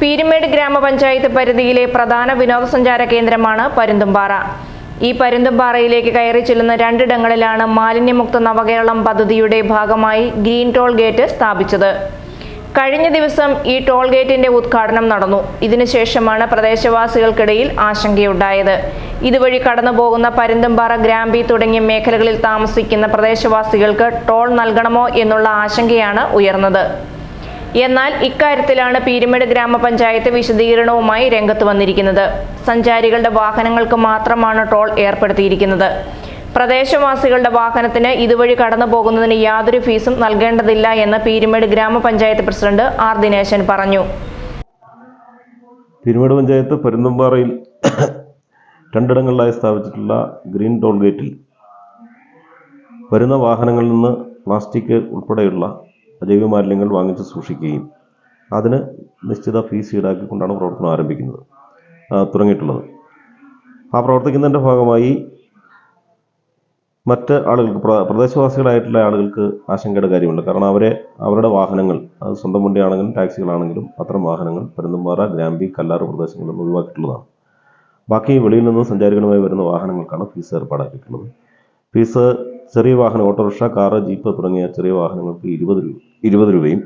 പീരുമേട് ഗ്രാമപഞ്ചായത്ത് പരിധിയിലെ പ്രധാന വിനോദസഞ്ചാര കേന്ദ്രമാണ് പരുന്തുംപാറ. ഈ പരുന്തുംപാറയിലേക്ക് കയറി ചെല്ലുന്ന രണ്ടിടങ്ങളിലാണ് മാലിന്യമുക്ത നവകേരളം പദ്ധതിയുടെ ഭാഗമായി ഗ്രീൻ ടോൾ ഗേറ്റ് സ്ഥാപിച്ചത്. കഴിഞ്ഞ ദിവസം ഈ ടോൾ ഗേറ്റിന്റെ ഉദ്ഘാടനം നടന്നു. ഇതിനുശേഷമാണ് പ്രദേശവാസികൾക്കിടയിൽ ആശങ്കയുണ്ടായത്. ഇതുവഴി കടന്നുപോകുന്ന പരുന്തുംപാറ ഗ്രാമ്പി തുടങ്ങിയ മേഖലകളിൽ താമസിക്കുന്ന പ്രദേശവാസികൾക്ക് ടോൾ നൽകണമോ എന്നുള്ള ആശങ്കയാണ് ഉയർന്നത്. എന്നാൽ ഇക്കാര്യത്തിലാണ് പീരുമേട് ഗ്രാമപഞ്ചായത്ത് വിശദീകരണവുമായി രംഗത്ത് വന്നിരിക്കുന്നത്. സഞ്ചാരികളുടെ വാഹനങ്ങൾക്ക് മാത്രമാണ് ടോൾ ഏർപ്പെടുത്തിയിരിക്കുന്നത്. പ്രദേശവാസികളുടെ വാഹനത്തിന് ഇതുവഴി കടന്നു പോകുന്നതിന് യാതൊരു ഫീസും നൽകേണ്ടതില്ല എന്ന് പീരുമേട് ഗ്രാമപഞ്ചായത്ത് പ്രസിഡന്റ് ആർ. ദിനേശൻ പറഞ്ഞു. പീരുമേട് പഞ്ചായത്ത് പരുന്തുംപാറയിൽ രണ്ടിടങ്ങളിലായി സ്ഥാപിച്ചിട്ടുള്ള ഗ്രീൻ ടോൾ ഗേറ്റിൽ വരുന്ന വാഹനങ്ങളിൽ നിന്ന് പ്ലാസ്റ്റിക് ഉൾപ്പെടെയുള്ള അജൈവ മാലിന്യങ്ങൾ വാങ്ങിച്ച് സൂക്ഷിക്കുകയും അതിന് നിശ്ചിത ഫീസ് ഈടാക്കിക്കൊണ്ടാണ് പ്രവർത്തനം ആരംഭിക്കുന്നത്. തുടങ്ങിയിട്ടുള്ളത്. ആ പ്രവർത്തിക്കുന്നതിന്റെ ഭാഗമായി മറ്റ് ആളുകൾക്ക് പ്ര- പ്രദേശവാസികളായിട്ടുള്ള ആളുകൾക്ക് ആശങ്കയുടെ കാര്യമുണ്ട്. കാരണം അവരെ അവരുടെ വാഹനങ്ങൾ അത് സ്വന്തം വണ്ടിയാണെങ്കിലും ടാക്സികളാണെങ്കിലും അത്തരം വാഹനങ്ങൾ പരുന്തുംപാറ ഗ്രാമ്പി കല്ലാറ് പ്രദേശങ്ങളിൽ നിന്ന് ഒഴിവാക്കിയിട്ടുള്ളതാണ്. ബാക്കി വെളിയിൽ നിന്ന് സഞ്ചാരികളുമായി വരുന്ന വാഹനങ്ങൾക്കാണ് ഫീസ് ഏർപ്പാടാക്കിയിട്ടുള്ളത്. ഫീസ് ചെറിയ വാഹനം ഓട്ടോറിക്ഷ കാറ് ജീപ്പ് തുടങ്ങിയ ചെറിയ വാഹനങ്ങൾക്ക് ഇരുപത് രൂപ ഇരുപത് രൂപയും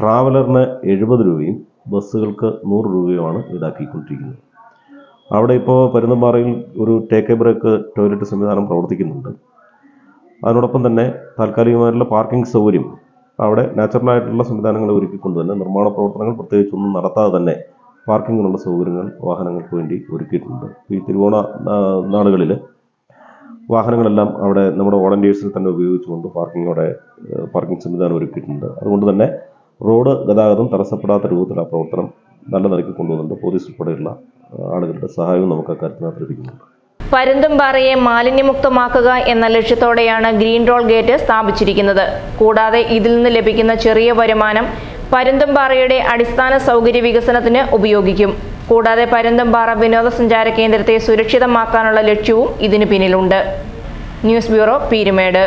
ട്രാവലറിന് എഴുപത് രൂപയും ബസ്സുകൾക്ക് നൂറ് രൂപയുമാണ് ഈടാക്കിക്കൊണ്ടിരിക്കുന്നത്. അവിടെ ഇപ്പോൾ പരുന്തമ്പാറയിൽ ഒരു ടേക്ക് എ ബ്രേക്ക് ടോയ്ലറ്റ് സംവിധാനം പ്രവർത്തിക്കുന്നുണ്ട്. അതിനോടൊപ്പം തന്നെ താൽക്കാലികമായിട്ടുള്ള പാർക്കിംഗ് സൗകര്യം അവിടെ നാച്ചുറലായിട്ടുള്ള സംവിധാനങ്ങൾ ഒരുക്കിക്കൊണ്ട് തന്നെ നിർമ്മാണ പ്രവർത്തനങ്ങൾ പ്രത്യേകിച്ചൊന്നും നടത്താതെ തന്നെ പാർക്കിങ്ങിനുള്ള സൗകര്യങ്ങൾ വാഹനങ്ങൾക്ക് വേണ്ടി ഒരുക്കിയിട്ടുണ്ട്. ഈ തിരുവോണ നാളുകളിൽ വാഹനങ്ങളെല്ലാം അവിടെ നമ്മുടെ വോളണ്ടിയേഴ്സിൽ തന്നെ ഉപയോഗിച്ചുകൊണ്ട് പാർക്കിംഗ് അവിടെ പാർക്കിംഗ് സംവിധാനം ഒരുക്കിയിട്ടുണ്ട്. അതുകൊണ്ട് തന്നെ റോഡ് ഗതാഗതം തടസ്സപ്പെടാത്ത രൂപത്തിൽ ആ പ്രവർത്തനം നല്ല നിലയ്ക്ക് കൊണ്ടുവന്നുണ്ട് പോലീസ് ഉൾപ്പെടെയുള്ള ആളുകളുടെ സഹായവും നമുക്ക് അക്കാര്യത്തിനകത്ത് ലഭിക്കുന്നുണ്ട് പരുന്തുംപാറയെ മാലിന്യമുക്തമാക്കുക എന്ന ലക്ഷ്യത്തോടെയാണ് ഗ്രീൻ റോൾ ഗേറ്റ് സ്ഥാപിച്ചിരിക്കുന്നത്. കൂടാതെ ഇതിൽ നിന്ന് ലഭിക്കുന്ന ചെറിയ വരുമാനം പരുന്തുംപാറയുടെ അടിസ്ഥാന സൗകര്യ വികസനത്തിന് ഉപയോഗിക്കും. കൂടാതെ പരുന്തമ്പാറ വിനോദസഞ്ചാര കേന്ദ്രത്തെ സുരക്ഷിതമാക്കാനുള്ള ലക്ഷ്യവും ഇതിനു പിന്നിലുണ്ട്. News bureau Peermade.